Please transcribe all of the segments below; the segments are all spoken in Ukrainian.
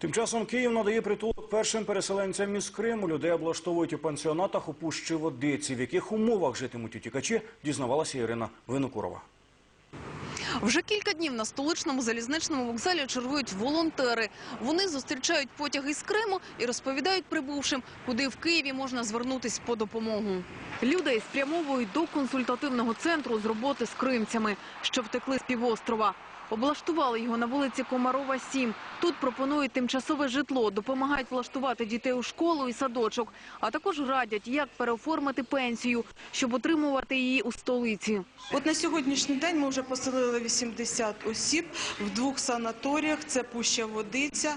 Тим часом Київ надає притулок першим переселенцям із Криму. Людей облаштовують у пансіонатах у Пущі Водиці. В яких умовах житимуть утікачі, дізнавалася Ірина Винокурова. Вже кілька днів на столичному залізничному вокзалі чергують волонтери. Вони зустрічають потяг із Криму і розповідають прибувшим, куди в Києві можна звернутись по допомогу. Людей спрямовують до консультативного центру з роботи з кримцями, що втекли з півострова. Облаштували його на вулиці Комарова, 7. Тут пропонують тимчасове житло, допомагають влаштувати дітей у школу і садочок, а також радять, як переоформити пенсію, щоб отримувати її у столиці. От на сьогоднішній день ми вже поселили 80 осіб в двох санаторіях. Це Пуща Водиця,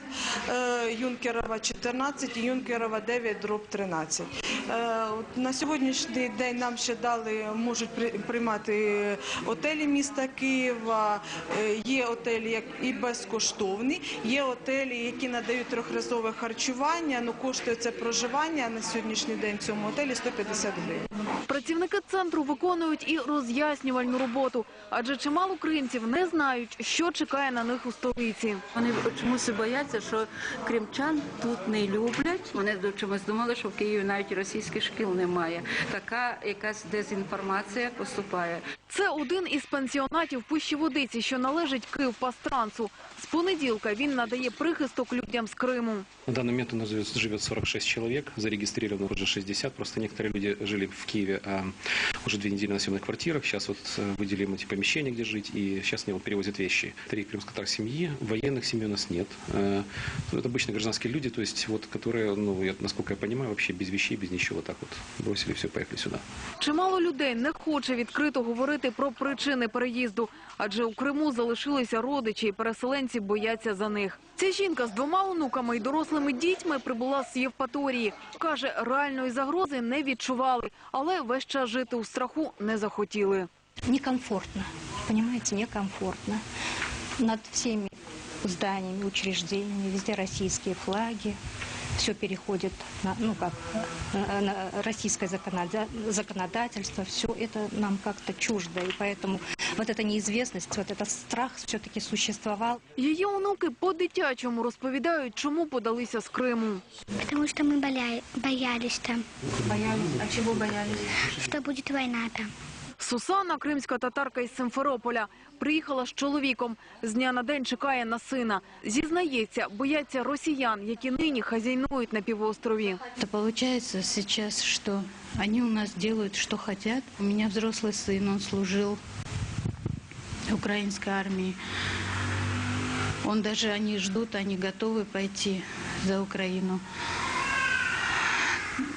е, Юнкерова 14 і Юнкерова 9, дроб 13. Е, На сьогоднішній день нам ще дали, можуть при- приймати отелі міста Києва. Е, Є отелі і безкоштовні, є отелі, які надають трьохразове харчування, але коштує це проживання на сьогоднішній день в цьому отелі 150 гривень. Працівники центру виконують і роз'яснювальну роботу, адже чимало кримців не знають, що чекає на них у столиці. Вони чомусь бояться, що кримчан тут не люблять. Вони чомусь думали, що в Києві навіть російських шкіл немає. Така якась дезінформація поступає. Це один із пансіонатів Пущі Водиці, що належить Київпастрансу. З понеділка він надає прихисток людям з Криму. На данный момент у нас живет 46 человек, зарегистрировано уже 60. Просто некоторые люди жили в Киеве а, уже две недели на съемных квартирах. Сейчас вот э, выделили им эти помещения, где жить, и сейчас они вот перевозят вещи. Три крымско семьи, военных семей у нас нет. Э, Это обычно гражданские люди, то есть вот, которые, ну, я, насколько я понимаю, вообще без вещей, без ничего, вот так вот бросили все, поехали сюда. Чимало людей не хоче відкрито говорити про причини переїзду, адже у Криму залишилися родичі, і переселенці бояться за них. Ця жінка з двома онуками і дорослими дітьми прибула з Євпаторії. Каже, реальної загрози не відчували, але весь час жити у страху не захотіли. некомфортно, розумієте, некомфортно. Над всеми зданиями, учреждениями, везде российские флаги. Все переходит на, ну как, э, на российское законода- законодательство. Все это нам как-то чуждо. И поэтому вот эта неизвестность, вот этот страх все-таки существовал. Її онуки по-дитячому розповідають, чому подалися з Криму. Потому что мы боля- боялись там, Боялись. А чого боялись? что будет война там. Сусана, кримська татарка із Симферополя, приїхала з чоловіком. З дня на день чекає на сина. Зізнається, бояться росіян, які нині хазяйнують на півострові. Это получается сейчас, что они у нас делают, что хотят. У меня взрослый сын, он служил в украинской армии. Он даже, они ждут, они готовы пойти за Украину.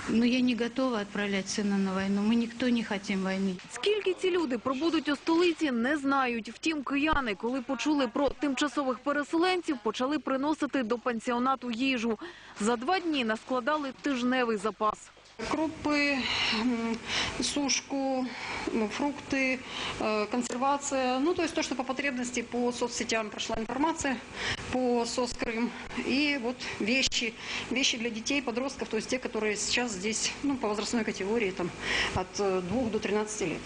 Но я не готова отправлять сына на войну. Мы никто не хотим войны. Скільки ці люди пробудуть у столиці, не знають. Втім, кияни, коли почули про тимчасових переселенців, почали приносити до пансіонату їжу. За два дні наскладали тижневий запас. Крупы, м, сушку, ну, фрукты, э, консервация. Ну, то есть то, что по потребности по соцсетям прошла информация по СОС Крым. И вот вещи, вещи для детей, подростков, то есть те, которые сейчас здесь, ну, по возрастной категории, там, от 2 до 13 лет.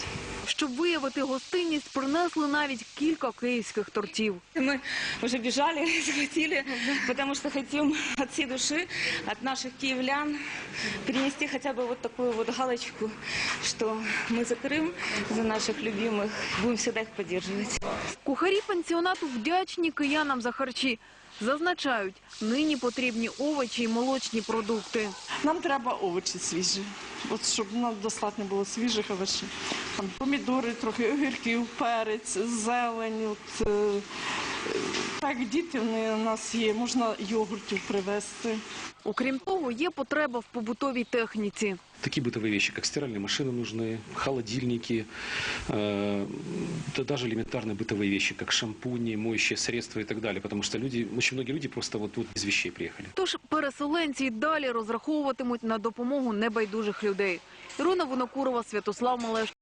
Щоб виявити гостинність, принесли навіть кілька київських тортів. Мы уже бежали, схватили, потому что хотим от всей души, от наших киевлян перенести хотя бы вот такую вот галочку, что мы за Крым, за наших любимых, будем всегда их поддерживать. Кухарі пансіонату вдячні киянам за харчі. Зазначають, нині потрібні овочі і молочні продукти. Нам треба овочі свіжі. От щоб нам достатньо було свіжих овочів. Там помідори, трохи огірків, перець, зелень. От, е, так, діти вони у нас є, можна йогуртів привезти. Окрім того, є потреба в побутовій техніці. Такие бытовые вещи, как стиральные машины нужны, холодильники, э, да даже элементарные бытовые вещи, как шампуни, моющие средства и так далее. Потому что люди, очень многие люди просто вот, вот без вещей приехали. Тож переселенці й далі розраховуватимуть на допомогу небайдужих людей. Ірина Винокурова, Святослав Малеш.